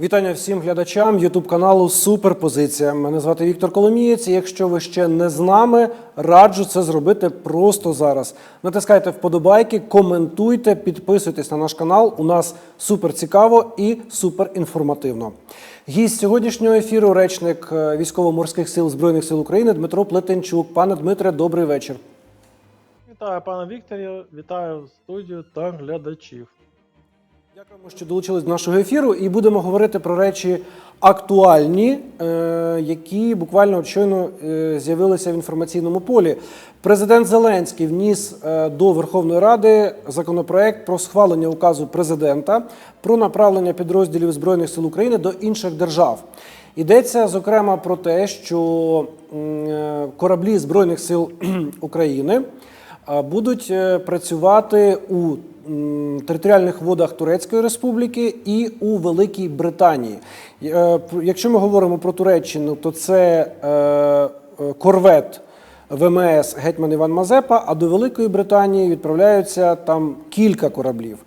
Вітання всім глядачам Ютуб каналу Суперпозиція. Мене звати Віктор Коломієць. І Якщо ви ще не з нами, раджу це зробити просто зараз. Натискайте вподобайки, коментуйте, підписуйтесь на наш канал. У нас супер цікаво і супер інформативно. Гість сьогоднішнього ефіру, речник е, військово-морських сил Збройних сил України Дмитро Плетенчук. Пане Дмитре, добрий вечір. Вітаю, пане Вікторі, вітаю студію та глядачів. Дякуємо, що долучились до нашого ефіру, і будемо говорити про речі актуальні, е, які буквально щойно е, з'явилися в інформаційному полі. Президент Зеленський вніс е, до Верховної Ради законопроект про схвалення указу президента про направлення підрозділів збройних сил України до інших держав. Йдеться зокрема про те, що кораблі збройних сил України будуть працювати у територіальних водах Турецької Республіки і у Великій Британії. Е, Якщо ми говоримо про Туреччину, то це е, е, корвет ВМС Гетьман Іван Мазепа, а до Великої Британії відправляються там кілька кораблів.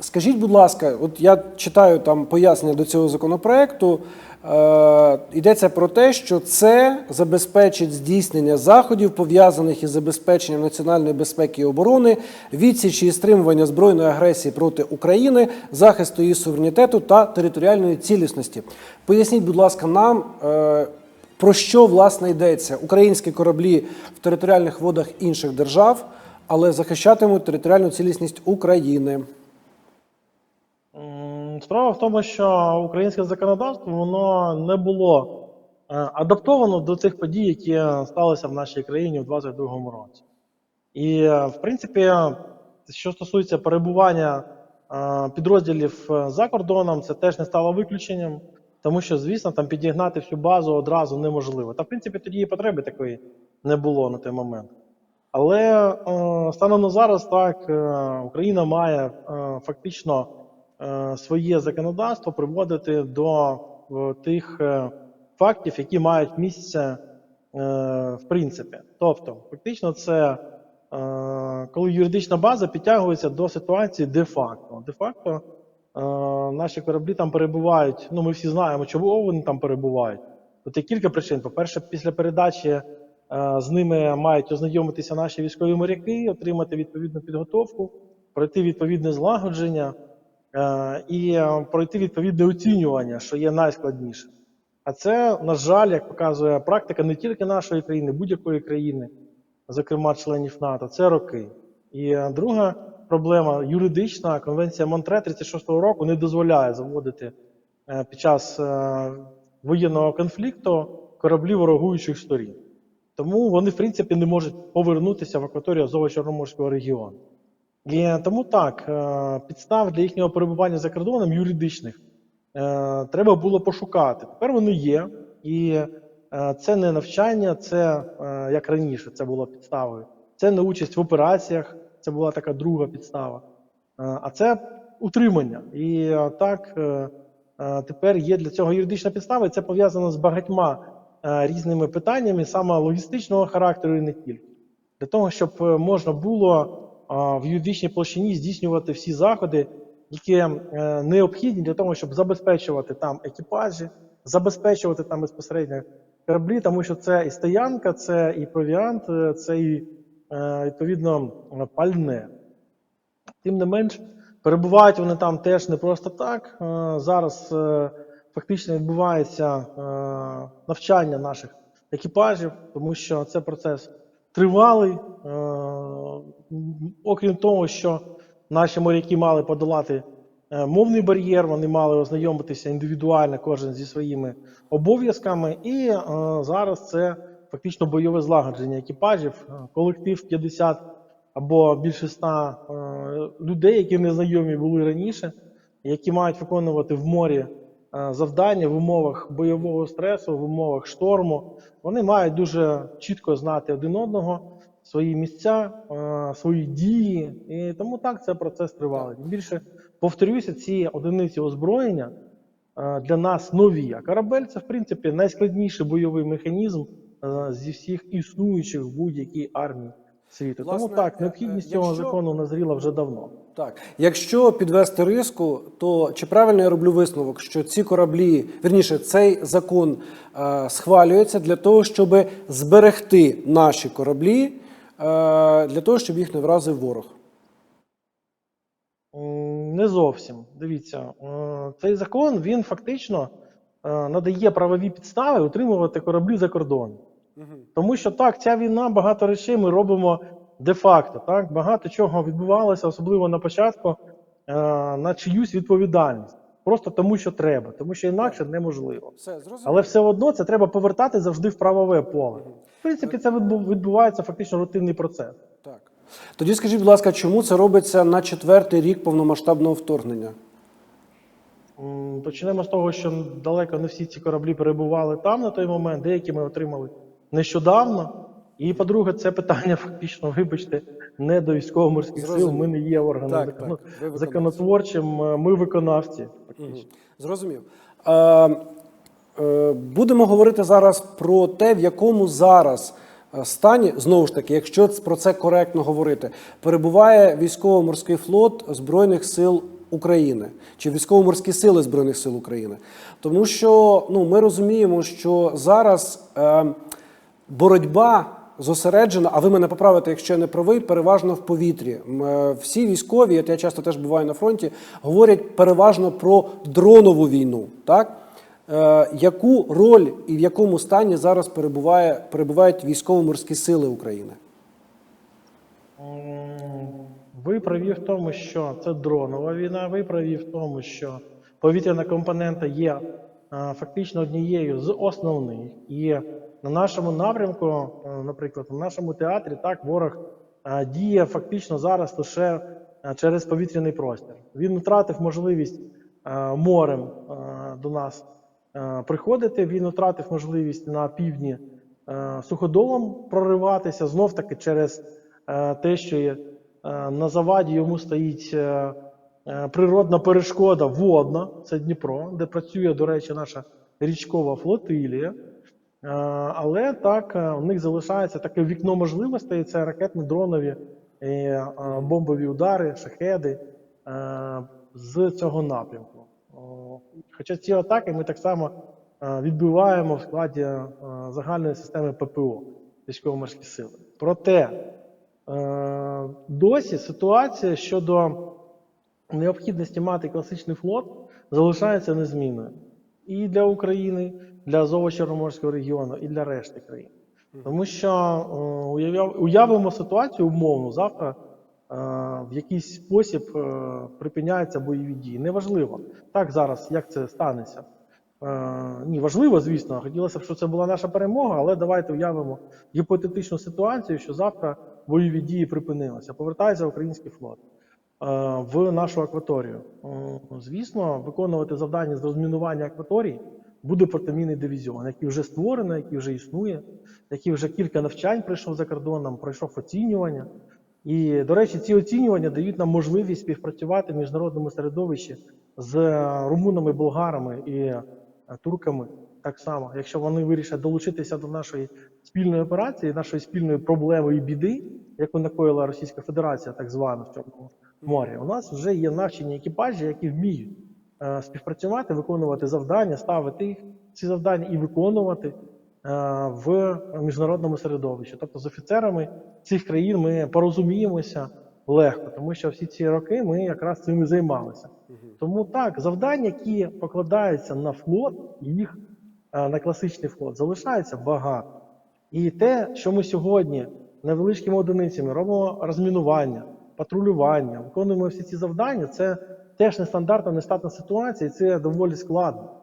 Скажіть, будь ласка, от я читаю там пояснення до цього законопроекту. Е, йдеться про те, що це забезпечить здійснення заходів, пов'язаних із забезпеченням національної безпеки і оборони, відсічі і стримування збройної агресії проти України, захисту її суверенітету та територіальної цілісності. Поясніть, будь ласка, нам. е, про що власне йдеться? Українські кораблі в територіальних водах інших держав, але захищатимуть територіальну цілісність України. Справа в тому, що українське законодавство воно не було е, адаптовано до цих подій, які сталися в нашій країні у 2022 році. І, е, в принципі, що стосується перебування е, підрозділів за кордоном, це теж не стало виключенням, тому що, звісно, там підігнати всю базу одразу неможливо. Та, в принципі, тоді і потреби такої не було на той момент. Але станом на зараз так Україна має фактично своє законодавство приводити до е, тих е, фактів, які мають місце е, в принципі. Тобто, фактично, це е, коли юридична база підтягується до ситуації де-факто. Де-факто е, наші кораблі там перебувають. Ну, ми всі знаємо, чого вони там перебувають. Тут є кілька причин. По-перше, після передачі е, з ними мають ознайомитися наші військові моряки, отримати відповідну підготовку, пройти відповідне злагодження е, і е, пройти відповідне оцінювання, що є найскладніше. А це, на жаль, як показує практика не тільки нашої країни, будь-якої країни, зокрема членів НАТО, це роки. І е, друга проблема юридична конвенція Монтре 36-го року не дозволяє заводити е, під час е, воєнного конфлікту кораблі ворогуючих сторін. Тому вони, в принципі, не можуть повернутися в акваторію Азово-Чорноморського регіону. І тому так, е, підстав для їхнього перебування за кордоном юридичних е, треба було пошукати. Тепер вони є, і е, це не навчання, це е, як раніше, це було підставою. Це не участь в операціях, це була така друга підстава. Е, А це утримання. І е, так е, е, тепер є для цього юридична підстава, і це пов'язано з багатьма е, різними питаннями, саме логістичного характеру і не тільки. Для того, щоб е, можна було в юридичній площині здійснювати всі заходи, які е, необхідні для того, щоб забезпечувати там екіпажі, забезпечувати там безпосередньо кораблі, тому що це і стоянка, це і провіант, е, це і е, відповідно пальне. Тим не менш, перебувають вони там теж не просто так. Зараз фактично відбувається навчання наших екіпажів, тому що це процес тривалий. Е, Окрім того, що наші моряки мали подолати е, мовний бар'єр, вони мали ознайомитися індивідуально, кожен зі своїми обов'язками. І е, зараз це фактично бойове злагодження екіпажів, колектив 50 або більше 100 е, людей, які не знайомі були раніше, які мають виконувати в морі завдання в умовах бойового стресу, в умовах шторму. Вони мають дуже чітко знати один одного, свої місця, свої дії. І тому так це процес тривалий. Тим Більше повторюся, ці одиниці озброєння для нас нові. А корабель це в принципі найскладніший бойовий механізм зі всіх існуючих в будь-якій армії світу. Власне, Тому так, е, необхідність е, цього закону назріла вже давно. Так, якщо підвести риску, то чи правильно я роблю висновок, що ці кораблі, вірніше, цей закон е, схвалюється для того, щоб зберегти наші кораблі, для того, щоб їх не вразив ворог? Не зовсім. Дивіться, е, цей закон він фактично е, надає правові підстави утримувати кораблі за кордоном. Тому що так, ця війна багато речей ми робимо де-факто. Так? Багато чого відбувалося, особливо на початку, е, на чиюсь відповідальність. Просто тому, що треба, тому що інакше неможливо. Все. Але все одно це треба повертати завжди в правове поле. В принципі, це відбувається фактично рутинний процес. Так. Тоді скажіть, будь ласка, чому це робиться на четвертий рік повномасштабного вторгнення? Почнемо з того, що далеко не всі ці кораблі перебували там на той момент, деякі ми отримали нещодавно. І по-друге, це питання фактично, вибачте, не до військово-морських сил. Ми не є органом Так, закон- так, законотворчим, е, ми виконавці. Фактично. Зрозумів. Е, будемо говорити зараз про те, в якому зараз е, стані, знову ж таки, якщо про це коректно говорити, перебуває військово-морський флот Збройних сил України чи військово-морські сили Збройних сил України. Тому що ну, ми розуміємо, що зараз е, боротьба зосереджена, а ви мене поправите, якщо я не правий, переважно в повітрі. Е, Всі військові, я часто теж буваю на фронті, говорять переважно про дронову війну. Так? Е, яку роль і в якому стані зараз перебуває, перебувають військово-морські сили України? Ви праві в тому, що це дронова війна. Ви праві в тому, що повітряна компонента є е, фактично однією з основних. І на нашому напрямку, е, наприклад, на нашому театрі, так ворог діє фактично зараз лише через повітряний простір. Він втратив можливість морем до нас приходити. Він втратив можливість на півдні е, суходолом прориватися знов таки через е, те, що е, на заваді йому стоїть е, е, природна перешкода водна, це Дніпро, де працює, до речі, наша річкова флотилія. Е, Але так, е, у них залишається таке вікно можливостей: це ракетно-дронові і е, бомбові удари, шахеди е, з цього напрямку. Хоча ці атаки ми так само е, відбиваємо в складі е, загальної системи ППО військово-морські сили. Проте е, досі ситуація щодо необхідності мати класичний флот залишається незмінною і для України, для Азово-Чорноморського регіону, і для решти країн. Тому що уявимо ситуацію умовно завтра. Е, В якийсь спосіб е, припиняються бойові дії. Неважливо так зараз, як це станеться. Е, Ні, важливо, звісно. Хотілося б, щоб це була наша перемога, але давайте уявимо гіпотетичну ситуацію, що завтра бойові дії припинилися. Повертається український флот в нашу акваторію. Звісно, виконувати завдання з розмінування акваторії буде протимінний дивізіон, який вже створений, який вже існує, який вже кілька навчань пройшов за кордоном, пройшов оцінювання. І, до речі, ці оцінювання дають нам можливість співпрацювати в міжнародному середовищі з е, румунами, болгарами і е, турками так само, якщо вони вирішать долучитися до нашої спільної операції, нашої спільної проблеми і біди, яку накоїла Російська Федерація, так звана в Чорному морі, у нас вже є навчені екіпажі, які вміють е, співпрацювати, виконувати завдання, ставити їх ці завдання і виконувати в міжнародному середовищі. Тобто з офіцерами цих країн ми порозуміємося легко, тому що всі ці роки ми якраз цим і займалися. Тому так, завдань, які покладаються на флот, їх е, на класичний флот, залишається багато. І те, що ми сьогодні невеличкими одиницями робимо розмінування, патрулювання, виконуємо всі ці завдання, це теж нестандартна, нестатна ситуація, і це доволі складно.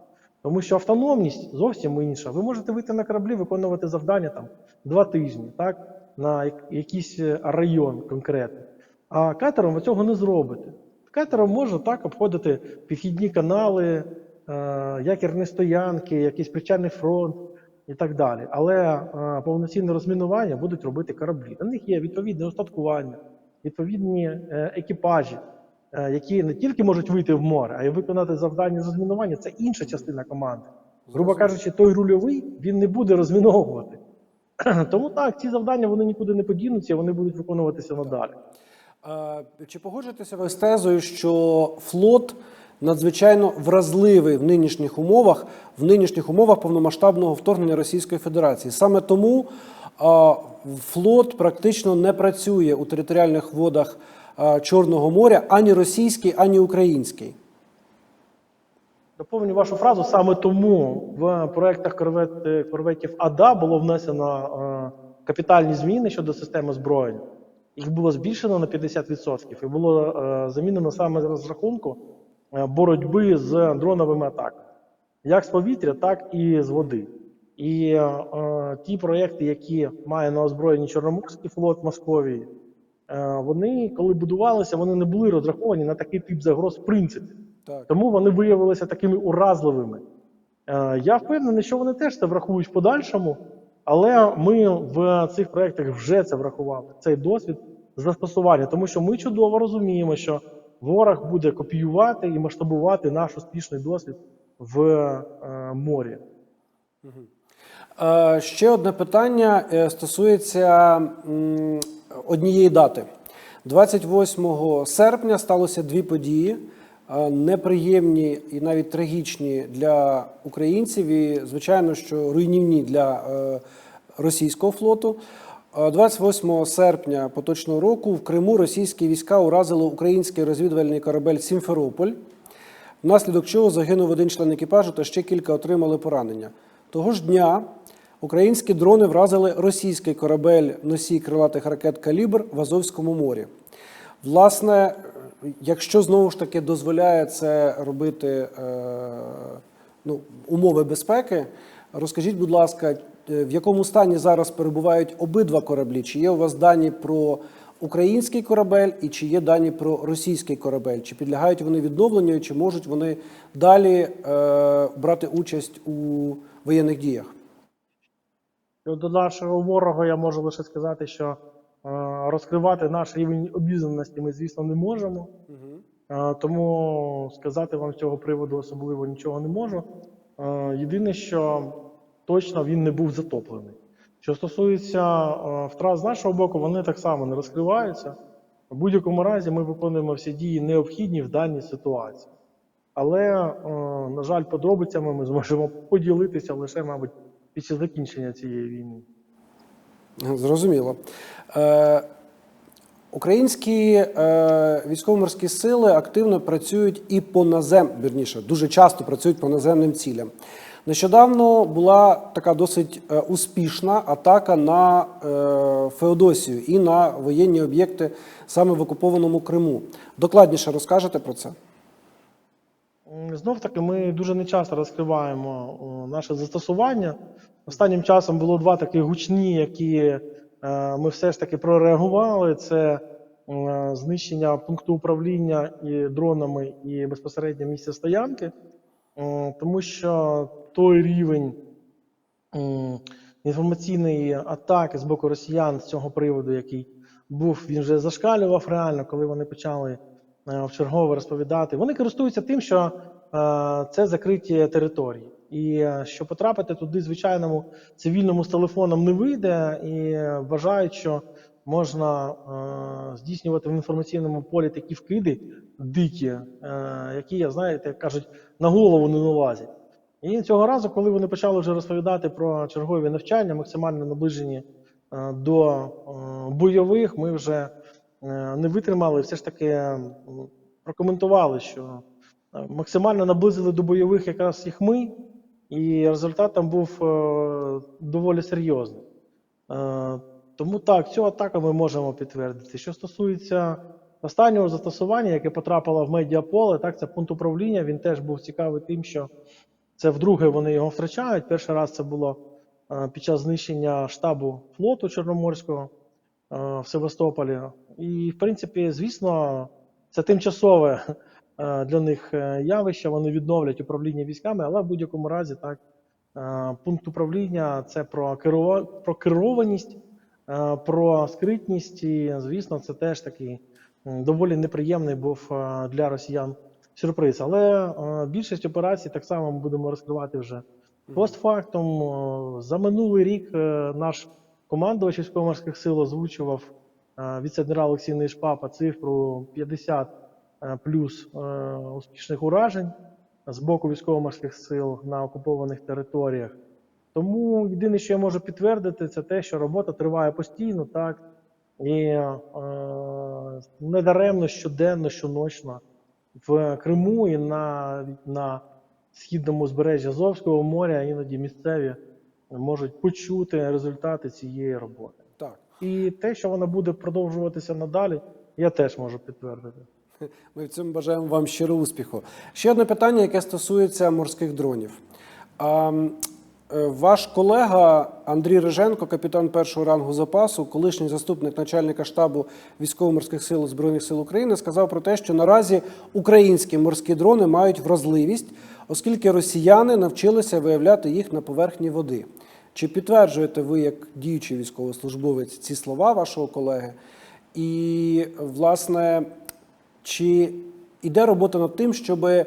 Тому що автономність зовсім інша. Ви можете вийти на кораблі, виконувати завдання там два тижні, так, на якийсь е, район конкретний. А катером ви цього не зробите. Катером можна так обходити підхідні канали, е, якірні стоянки, якийсь причальний фронт і так далі. Але е, повноцінне розмінування будуть робити кораблі. На них є відповідне устаткування, відповідні екіпажі, які не тільки можуть вийти в море, а й виконати завдання з розмінування. Це інша частина команди. Грубо кажучи, той рульовий він не буде розміновувати. Тому так, ці завдання вони нікуди не подінуться, вони будуть виконуватися надалі. Е, Чи погоджуєтеся ви з тезою, що флот надзвичайно вразливий в нинішніх умовах, в нинішніх умовах повномасштабного вторгнення Російської Федерації? Саме тому е, флот практично не працює у територіальних водах е, Чорного моря ані російський, ані український. Доповню вашу фразу. Саме тому в проектах корвет, е, корветів АДА було внесено е, капітальні зміни щодо системи озброєння. Їх було збільшено на 50% і було е, замінено саме з розрахунку е, боротьби з дроновими атаками, як з повітря, так і з води. І е, е, ті проекти, які має на озброєнні Чорноморський флот Московії, е, вони, коли будувалися, вони не були розраховані на такий тип загроз в принципі. Так. Тому вони виявилися такими уразливими. Е, Я впевнений, що вони теж це врахують в подальшому, але ми в цих проєктах вже це врахували. Цей досвід застосування, тому що ми чудово розуміємо, що ворог буде копіювати і масштабувати наш успішний досвід в е, морі. Е, Ще одне питання е, стосується однієї дати. 28 серпня сталося дві події, е, неприємні і навіть трагічні для українців, і, звичайно, що руйнівні для російського флоту. Е, 28 серпня поточного року в Криму російські війська уразили український розвідувальний корабель Сімферополь внаслідок чого загинув один член екіпажу та ще кілька отримали поранення. Того ж дня українські дрони вразили російський корабель носій крилатих ракет Калібр в Азовському морі. Власне, якщо знову ж таки дозволяє це робити е, ну, умови безпеки, розкажіть, будь ласка, е, в якому стані зараз перебувають обидва кораблі? Чи є у вас дані про український корабель і чи є дані про російський корабель? Чи підлягають вони відновленню, чи можуть вони далі е, брати участь у воєнних діях? До нашого ворога я можу лише сказати, що е, розкривати наш рівень обізнаності ми, звісно, не можемо. Е, Тому сказати вам з цього приводу особливо нічого не можу. Е, Єдине, що точно він не був затоплений. Що стосується втрат з нашого боку, вони так само не розкриваються. В будь-якому разі ми виконуємо всі дії необхідні в даній ситуації. Але, е, на жаль, подробицями ми зможемо поділитися лише, мабуть, після закінчення цієї війни. Зрозуміло. Е, Українські е, військово-морські сили активно працюють і по назем, вірніше, дуже часто працюють по наземним цілям. Нещодавно була така досить е, успішна атака на е, Феодосію і на воєнні об'єкти саме в окупованому Криму. Докладніше розкажете про це? Знов таки, ми дуже нечасто розкриваємо наше застосування. Останнім часом було два такі гучні, які е, ми все ж таки прореагували. Це е, знищення пункту управління і дронами і безпосередньо місця стоянки, тому що той рівень інформаційної атаки з боку росіян з цього приводу, який був, він вже зашкалював реально, коли вони почали е, вчергове розповідати. Вони користуються тим, що це закриті території. І е, що потрапити туди звичайному цивільному з телефоном не вийде, і е, вважають, що можна е, здійснювати в інформаційному полі такі вкиди дикі, е, які, я знаєте, як кажуть, на голову не налазять. І цього разу, коли вони почали вже розповідати про чергові навчання, максимально наближені е, до е, бойових, ми вже е, не витримали, все ж таки прокоментували, що е, максимально наблизили до бойових якраз їх ми, і результат там був е, доволі серйозний. Е, Тому так, цю атаку ми можемо підтвердити. Що стосується останнього застосування, яке потрапило в медіаполе, так, це пункт управління. Він теж був цікавий тим, що це вдруге вони його втрачають. Перший раз це було е, під час знищення штабу флоту Чорноморського е, в Севастополі. І, в принципі, звісно, це тимчасове е, для них е, явище. Вони відновлять управління військами, але в будь-якому разі так. е, Пункт управління це про про керованість, е, про скритність, і, звісно, це теж такий доволі неприємний був е, для росіян сюрприз. Але е, більшість операцій так само ми будемо розкривати вже постфактум. Е, За минулий рік е, наш командувач військово-морських сил озвучував е, віце-адмірал Олексій Нейшпапа цифру 50 е, плюс е, успішних уражень з боку військово-морських сил на окупованих територіях. Тому єдине, що я можу підтвердити, це те, що робота триває постійно, так і е, недаремно щоденно, щоночно в Криму і на, на східному узбережжі Азовського моря іноді місцеві можуть почути результати цієї роботи. Так. І те, що вона буде продовжуватися надалі, я теж можу підтвердити. Ми в цьому бажаємо вам щиро успіху. Ще одне питання, яке стосується морських дронів. Е, ваш колега Андрій Риженко, капітан першого рангу запасу, колишній заступник начальника штабу військово-морських сил Збройних сил України, сказав про те, що наразі українські морські дрони мають вразливість, оскільки росіяни навчилися виявляти їх на поверхні води. Чи підтверджуєте ви, як діючий військовослужбовець, ці слова вашого колеги? І, власне, чи йде робота над тим, щоб е,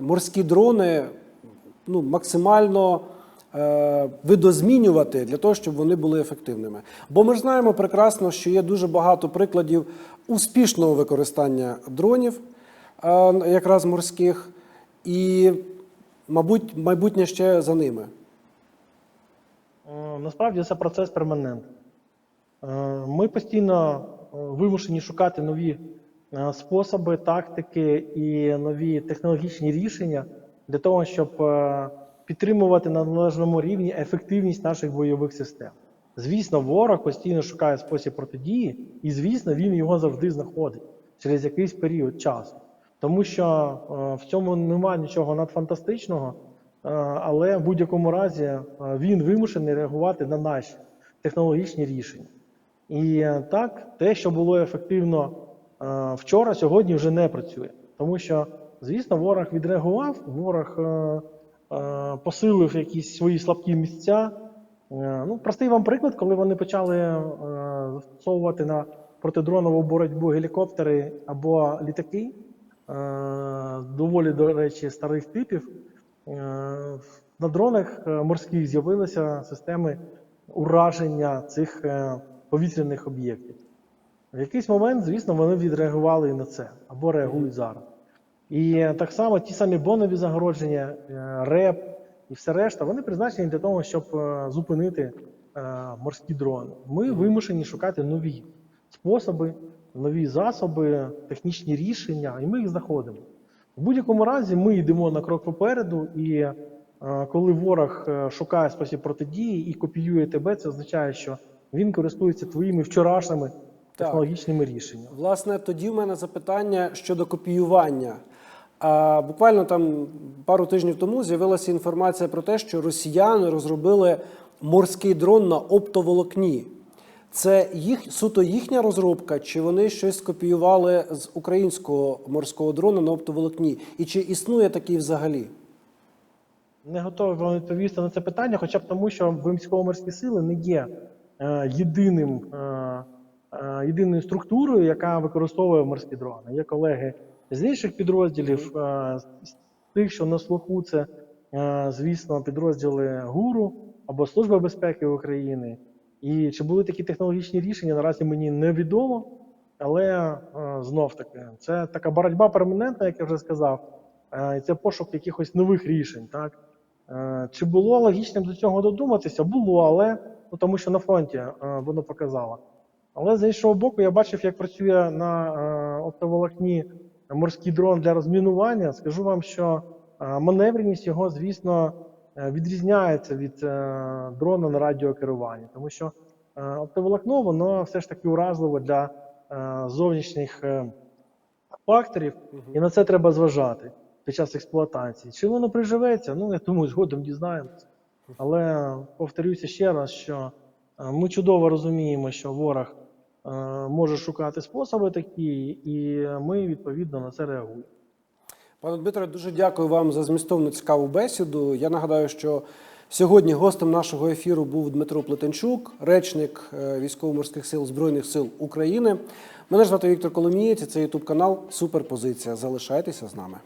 морські дрони ну, максимально е, видозмінювати для того, щоб вони були ефективними? Бо ми ж знаємо прекрасно, що є дуже багато прикладів успішного використання дронів, е, якраз морських, і, мабуть, майбутнє ще за ними. Насправді це процес перманентний. Е, Ми постійно вимушені шукати нові е, способи, тактики і нові технологічні рішення для того, щоб е, підтримувати на належному рівні ефективність наших бойових систем. Звісно, ворог постійно шукає спосіб протидії, і звісно, він його завжди знаходить через якийсь період часу. Тому що е, в цьому немає нічого надфантастичного, е, але в будь-якому разі е, він вимушений реагувати на наші технологічні рішення. І е, так, те, що було ефективно е, вчора, сьогодні вже не працює. Тому що, звісно, ворог відреагував, ворог е, посилив якісь свої слабкі місця. Ну, простий вам приклад, коли вони почали застосовувати на протидронову боротьбу гелікоптери або літаки, доволі, до речі, старих типів. На дронах морських з'явилися системи ураження цих повітряних об'єктів. В якийсь момент, звісно, вони відреагували і на це або реагують зараз. І е, так само ті самі бонові загородження, е, РЕП і все решта, вони призначені для того, щоб е, зупинити морські дрони. Ми вимушені шукати нові способи, нові засоби, технічні рішення, і ми їх знаходимо. В будь-якому разі ми йдемо на крок попереду, і коли ворог шукає спосіб протидії і копіює тебе, це означає, що він користується твоїми вчорашніми технологічними рішеннями. Власне, тоді в мене запитання щодо копіювання. А, буквально там пару тижнів тому з'явилася інформація про те, що росіяни розробили морський дрон на оптоволокні. Це їх суто їхня розробка, чи вони щось скопіювали з українського морського дрона на оптоволокні? І чи існує такий взагалі? Не готовий вам відповісти на це питання, хоча б тому, що військово-морські сили не є єдиним, е, е, єдиною структурою, яка використовує морські дрони. Є колеги з інших підрозділів, е, з тих, що на слуху, це, е, звісно, підрозділи ГУРу або Служба безпеки України. І чи були такі технологічні рішення, наразі мені невідомо. Але е, знов таки, це така боротьба перманентна, як я вже сказав, е, і це пошук якихось нових рішень. Так? Е, Чи було логічним до цього додуматися? Було, але ну, тому що на фронті е, воно показало. Але з іншого боку, я бачив, як працює на е, оптоволокні морський дрон для розмінування. Скажу вам, що е, маневреність його, звісно, відрізняється від дрона на радіокеруванні, тому що оптоволокно воно все ж таки уразливо для зовнішніх факторів, і на це треба зважати під час експлуатації. Чи воно приживеться? Ну, я думаю, згодом дізнаємося. Але повторюся ще раз, що е, ми чудово розуміємо, що ворог е, може шукати способи такі, і ми відповідно на це реагуємо. Пане Дмитре, дуже дякую вам за змістовну цікаву бесіду. Я нагадаю, що сьогодні гостем нашого ефіру був Дмитро Плетенчук, речник е, військово-морських сил Збройних сил України. Мене звати Віктор Коломієць. Це ютуб канал Суперпозиція. Залишайтеся з нами.